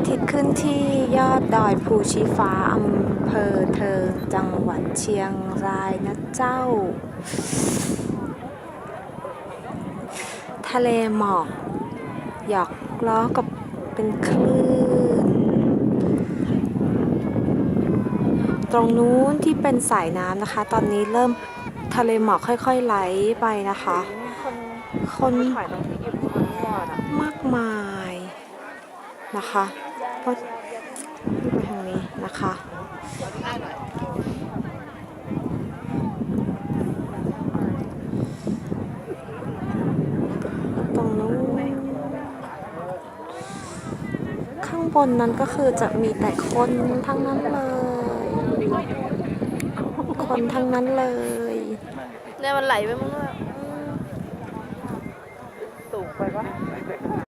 อาทิตย์ขึ้นที่ยอดดอยภูชีฟ้าอำเภอเทิงจังหวัดเชียงรายนะเจ้า ทะเลหมอก หยอกล้อกับเป็นคลื่น ตรงนู้นที่เป็นสายน้ำนะคะ ตอนนี้เริ่มทะเลหมอกค่อยๆไหลไปนะคะ คนคนถ่ายตรงที่อิ่มคนวอดอะมากมายนะคะ ก็ไปทางนี้นะคะตรงนู้นข้างบนนั้นก็คือจะมีแต่คนทั้งนั้นเลย คนทั้งนั้นเลยเนี่ยมันไหลไปมั้งอะสูงไปปะ